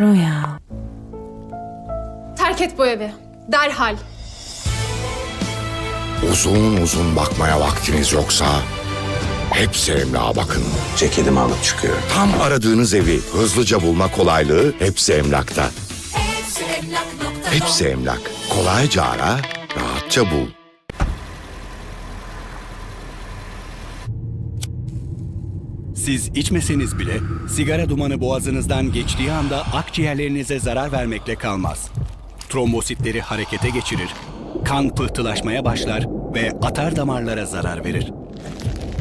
Royal. Terk et bu evi. Derhal. Uzun uzun bakmaya vaktiniz yoksa hepsi emlağa bakın. Ceketimi alıp çıkıyorum. Tam aradığınız evi hızlıca bulma kolaylığı hepsi emlakta. Hepsi emlak. Kolayca ara, rahatça bul. Siz içmeseniz bile sigara dumanı boğazınızdan geçtiği anda akciğerlerinize zarar vermekle kalmaz. Trombositleri harekete geçirir, kan pıhtılaşmaya başlar ve atar damarlara zarar verir.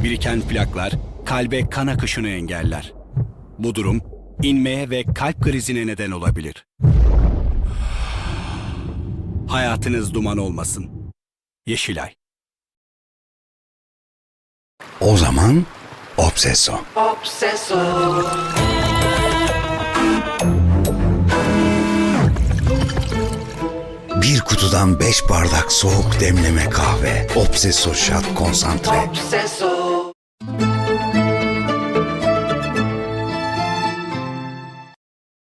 Biriken plaklar kalbe kan akışını engeller. Bu durum inmeye ve kalp krizine neden olabilir. Hayatınız duman olmasın. Yeşilay. O zaman Obseso. Bir kutudan beş bardak soğuk demleme kahve. Obseso şat konsantre.